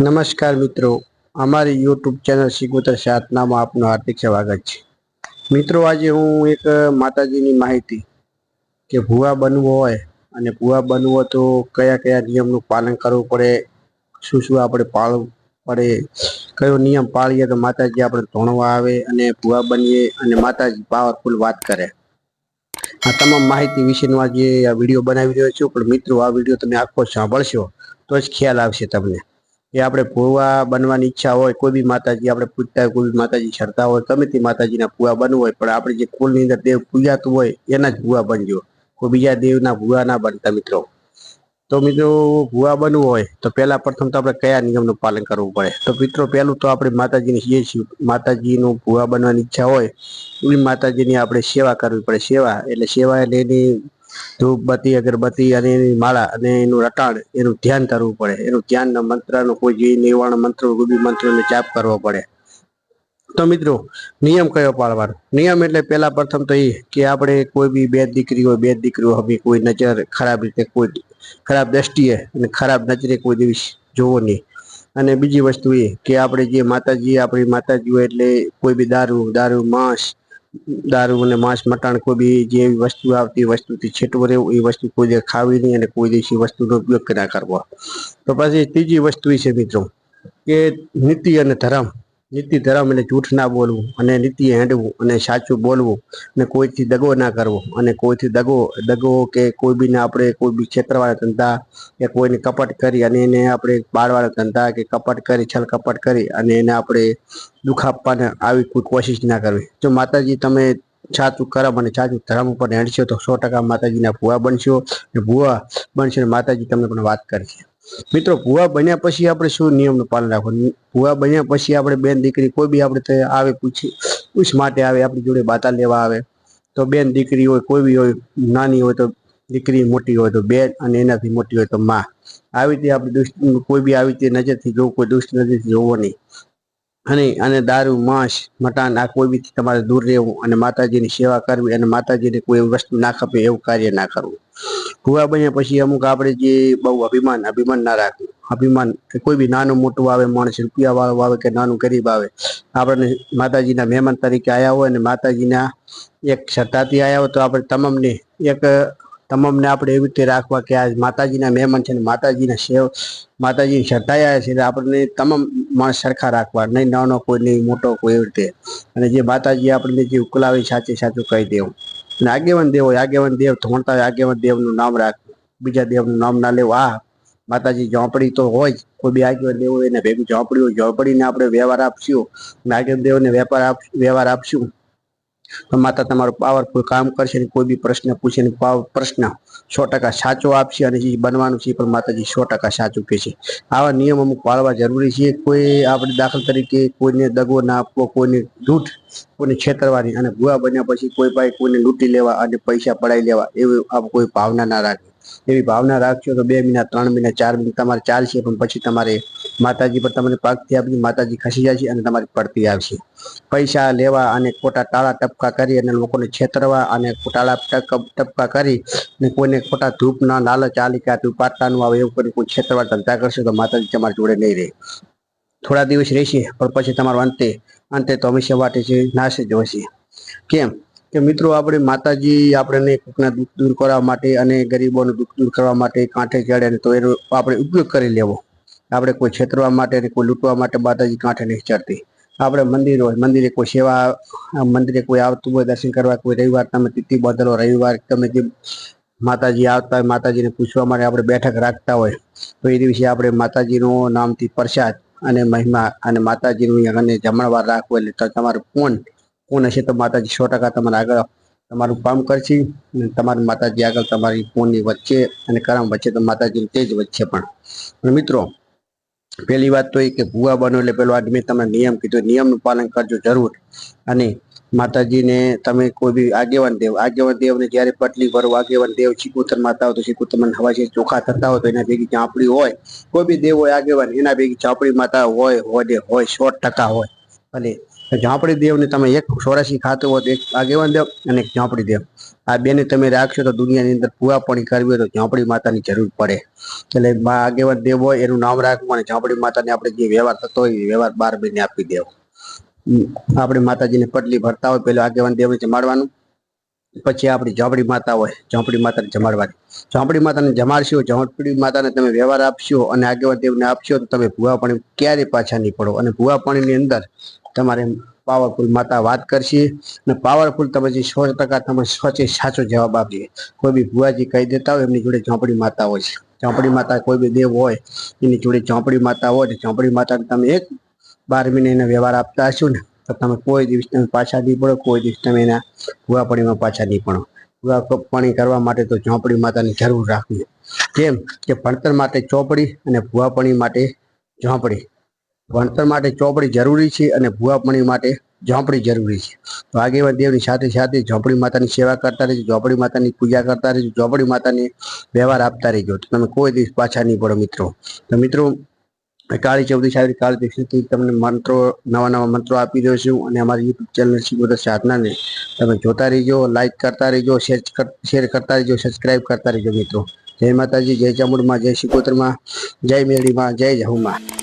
નમસ્કાર મિત્રો, અમારી યુટ્યુબ ચેનલ શિકોતર સાતનામાં આપનું હાર્દિક સ્વાગત છે. મિત્રો, આજે હું એક માતાજીની માહિતી કે ભૂવા બનવું હોય અને ભૂવા બનવું હોય તો કયા કયા નિયમનું પાલન કરવું પડે, શું શું આપણે પાળવું પડે, કયો નિયમ પાળીએ તો માતાજી આપણે ધોણવા આવે અને ભૂવા બનીએ અને માતાજી પાવરફુલ વાત કરે. આ તમામ માહિતી વિશેનો આજે આ વીડિયો બનાવી રહ્યો છું, પણ મિત્રો, આ વીડિયો તમે આખો સાંભળશો તો જ ખ્યાલ આવશે તમને. એ આપણે ભૂવા બનવાની ઈચ્છા હોય, કોઈ બી માતાજી આપણે પૂજતા હોય, કોઈ બી માતાજી શરતા હોય તમે તે માતાજીના ભૂવા બનવું હોય, પણ આપણે જે કુલની અંદર દેવ પૂજાતું હોય, એના જ ભૂવા બનજો. કોઈ બીજા દેવના ભૂવા ના બનતા મિત્રો. તો મિત્રો, ભૂવા બનવું હોય, તો પહેલા પ્રથમ તો આપણે કયા નિયમનું પાલન કરવું પડે? તો મિત્રો, પહેલું તો આપણે માતાજીની જે માતાજીનું ભૂવા બનવાની ઈચ્છા હોય એ માતાજીની આપણે સેવા કરવી પડે. સેવા, એટલે સેવા એટલે એની ધૂપ બત્તી અગરબત્તી અને એની માળા અને એનું રટાણ, એનું ધ્યાન કરવું પડે. એનું ધ્યાન મંત્રનું કોઈ જે નિર્વાણ મંત્ર ગુબી મંત્રનો જાપ કરવો પડે. તો મિત્રો, નિયમ કયો પાળવાનો? નિયમ એટલે પહેલા પ્રથમ તો એ કે આપણે કોઈ બી બે દીકરી હોય, બે દીકરીઓ હવે કોઈ નજર ખરાબ રીતે કોઈ ખરાબ દ્રષ્ટિએ અને ખરાબ નજરે કોઈ દિવસ જોવો નહીં. અને બીજી વસ્તુ એ કે આપણે જે માતાજી, આપણી માતાજી હોય એટલે કોઈ બી દારૂ દારૂ, માંસ દારૂ અને માંસ, મટાણ કોઈ બી જે વસ્તુ આવતી વસ્તુથી છેટવું રહેવું, એ વસ્તુ કોઈ દિવસ ખાવી નહીં અને કોઈ દિવસ વસ્તુનો ઉપયોગ ના કરવો. તો પછી ત્રીજી વસ્તુ એ છે મિત્રો, કે નીતિ અને ધર્મ. નીતિ ધર્મ એટલે જૂઠ ના બોલવું અને નીતિ હેંડવું અને સાચું બોલવું અને કોઈથી દગો ના કરવો અને કોઈથી દગો દગો કે કોઈ બીને આપણે કોઈ બી ક્ષેત્રવાળા ધંધા કે કોઈને કપટ કરી અને એને આપણે બાળવાળા ધંધા કે કપટ કરી, છલ કપટ કરી અને એને આપણે દુઃખ આપવાને આવી કોઈ કોશિશ ના કરવી. જો માતાજી તમે સાચું કરમ અને સાચું ધર્મ ઉપર હેડશો તો સો ટકા માતાજીના ભુવા બનશો અને ભુવા બનશો માતાજી તમને પણ વાત કરશે. મિત્રો, ભુવા બન્યા પછી આપણે શું નિયમનું પાલન રાખવું ભુવા બન્યા પછી આપણે બેન દીકરી કોઈ બી આપણે આવે, પૂછી પૂછ માટે આવે, આપણી જોડે બાતા લેવા આવે. તો બેન દીકરી હોય, કોઈ બી હોય, નાની હોય તો દીકરી મોટી હોય તો બેન અને એનાથી મોટી હોય તો માં. આવી રીતે આપણે દુષ્ટ, કોઈ બી આવી રીતે નજરથી જોવું, કોઈ દુષ્ટ નજરથી જોવો નહીં. અને અને દારૂ, માંસ મટાન આ કોઈ બી તમારે દૂર રહેવું અને માતાજીની સેવા કરવી અને માતાજીને કોઈ વસ્તુ ના ખપે એવું કાર્ય ના કરવું. ભૂવા બન્યા પછી અમુક આપણે જે બહુ અભિમાન અભિમાન ના રાખવું. અભિમાન કોઈ બી નાનું મોટું આવે, માણસ રૂપિયા વાળો આવે કે નાનું ગરીબ આવે, આપણને માતાજીના મહેમાન તરીકે આવ્યા હોય અને માતાજીના એક શ્રદ્ધાથી આવ્યા હોય તો આપણે તમામને એક, તમામને આપણે એવી રીતે રાખવા કે આ માતાજીના મહેમાન છે ને માતાજીના સેવ, માતાજીની શ્રદ્ધાએ આવ્યા છે આપણને તમામ માણસ સરખા રાખવા, નહીં નાનો કોઈ, નહીં મોટો કોઈ એવી રીતે. અને જે માતાજી આપણને જે ઉકલાવે સાચે સાચું કહી દેવું. અને આગેવાન દેવ હોય આગેવાન દેવ ધોણતા હોય આગેવાન દેવનું નામ રાખવું. બીજા દેવનું નામ ના લેવું. આ માતાજી ઝોંપડી તો હોય કોઈ બી આગેવાન દેવ હોય એને ભેગું ઝોંપડી હોય. ઝોંપડીને આપણે વ્યવહાર આપશું. નાગેન દેવને વેપાર આપ, વ્યવહાર આપશું. તો માતા તમારું પાવરફુલ કામ કરશે અને કોઈ બી પ્રશ્ન પૂછે ને પ્રશ્ન સો ટકા સાચો આપશે અને જે બનવાનું છે એ પણ માતાજી સો ટકા સાચું કહે છે. આવા નિયમ અમુક પાળવા જરૂરી છે. કોઈ આપણે દાખલ તરીકે કોઈને દગો ના આપવો, કોઈને જૂઠ કોઈને છેતરવાની અને ભૂવા બન્યા પછી કોઈ પાસે કોઈને લૂંટી લેવા અને પૈસા પડાવી લેવા એવી કોઈ ભાવના ના રાખવી. એવી ભાવના રાખશો તો બે મહિના, ત્રણ મહિના, ચાર મહિના, તમારે ચાલશે પણ પછી તમારે માતાજી પર તમને પાકથી આપી માતાજી ખસી જશે અને તમારી પડતી આવશે. પૈસા લેવા અને ખોટા ટાળા ટપકા કરી અને લોકોને છેતરવા અને ટાળા ટપકા કરી અને કોઈને ખોટા ધૂપના લાલચ આલી કે તું પાટલાનું આવે એવું કરી કોઈ છેતરવા ધંધા કરશે તો માતાજી તમારી જોડે નહીં રહે. થોડા દિવસ રહેશે, પણ પછી તમારો અંતે અંતે તો હંમેશા માટે છે, નાશ જ છે કેમ? કે મિત્રો, આપણે માતાજી આપણને કોઈકના દુઃખ દૂર કરવા માટે અને ગરીબોનું દુઃખ દૂર કરવા માટે કાંઠે ચડે તો એનો આપણે ઉપયોગ કરી લેવો. આપણે કોઈ છેતરવા માટે ને કોઈ લૂંટવા માટે માતાજી કાંઠે નહીં ચડતી. આપણે મંદિર હોય મંદિરે કોઈ સેવા મંદિરે કોઈ આવતું હોય, દર્શન કરવા, કોઈ રવિવાર તમે તિથિ બદલો, રવિવાર તમે જે માતાજી આવતા હોય, માતાજીને પૂછવા માટે આપણે બેઠક રાખતા હોય, તો એ દિવસે આપણે માતાજીનું નામથી પ્રસાદ અને મહિમા અને માતાજીનું અને જમણવાર રાખવું એટલે તમારું કોણ કોણ હશે તો માતાજી સો ટકા તમારા આગળ તમારું કામ કરશે અને તમારી માતાજી આગળ તમારી પૂનની વચ્ચે અને કરમ વચ્ચે તો માતાજી જ વચ્ચે પણ. મિત્રો, પહેલી વાત તો એ કે ભૂવા બનો એટલે પેલો આજ મેં તમને નિયમ કીધો. નિયમનું પાલન કરજો જરૂર. અને માતાજીને તમે કોઈ બી આગેવાન દેવ, આગેવાન દેવને જ્યારે પટલી ભરો, આગેવાન દેવ શિકોતર માતા હોય તો શિકોતર હવા છે, ચોખા થતા હોય તો એના ભેગી ચાંપડી હોય. કોઈ બી દેવ હોય આગેવાન, એના ભેગી ચાંપડી માતા હોય હોય હોય, સો ટકા હોય. ભલે ઝાંપડી દેવને તમે એક સોરાશી ખાતો હોય તો એક આગેવાન દેવ અને એક ઝાંપડી દેવ. આ બેને તમે રાખશો તો દુનિયાની અંદર ભૂવાપણી કરવી હોય તો ઝાંપડી માતાની જરૂર પડે. એટલે આગેવાન દેવ હોય, એનું નામ રાખવું અને ઝાંપડી માતાને આપણે જે વ્યવહાર થતો હોય એ વ્યવહાર બાર બેને આપી દેવો. આપણે માતાજીને પટલી ભરતા હોય, પેલો આગેવાન દેવને જમાડવાનું. પછી આપણી ઝાંપડી માતા હોય, ઝાંપડી માતાને જમાડવાની. ઝાંપડી માતાને જમાડશો, ઝાંપડી માતાને તમે વ્યવહાર આપશો અને આગેવાન દેવને આપશો તો તમે ભૂવાપણી ક્યારેય પાછા નહીં પડો અને ભૂવાપણીની અંદર તમારે પાવરફુલ માતા વાત કરશે અને પાવરફુલ તમે જે સો ટકા તમે સોચે સાચો જવાબ આપીએ. કોઈ બી ભુવાજી કહી દેતા હોય એમની જોડે ઝોંપડી માતા હોય છે. ઝોંપડી માતા કોઈ બી દેવ હોય એની જોડે ઝોંપડી માતા હોય ઝોંપડી માતાને તમે એક બાર મહિને વ્યવહાર આપતા હશો ને, તો તમે કોઈ દિવસ તમે પાછા નહીં પડો, કોઈ દિવસ તમે એના ભુવાપણીમાં પાછા નહીં પડો. ભુવાપણી કરવા માટે તો ઝોંપડી માતાની જરૂર રાખવી. કેમ કે ભણતર માટે ચોપડી અને ભુવાપણી માટે ઝોંપડી ભણતર માટે ચોપડી જરૂરી છે અને ભૂવાપણી માટે ઝોંપડી જરૂરી છે. તો દેવની સાથે સાથે ઝોંપડી માતાની સેવા કરતા રહેજો, ઝોંપડી માતાની પૂજા કરતા રહેજો, ઝોંપડી માતાને વ્યવહાર આપતા રહેજો. તો તમે કોઈ દિવસ પાછા નહીં પડો મિત્રો. તો મિત્રો, કાળી ચૌદી સાહેબ કાળી દીક્ષિતથી તમને મંત્રો, નવા નવા મંત્રો આપી રહ્યો છું અને અમારી યુટ્યુબ ચેનલ શીખોદર સાધનાને તમે જોતા રહેજો લાઇક કરતા રહેજો શેર શેર કરતા રહેજો સબસ્ક્રાઇબ કરતા રહેજો મિત્રો. જય માતાજી, જય ચામુંડમાં, જય શિકોતરમાં જય મેળીમાં જય જહુમાં.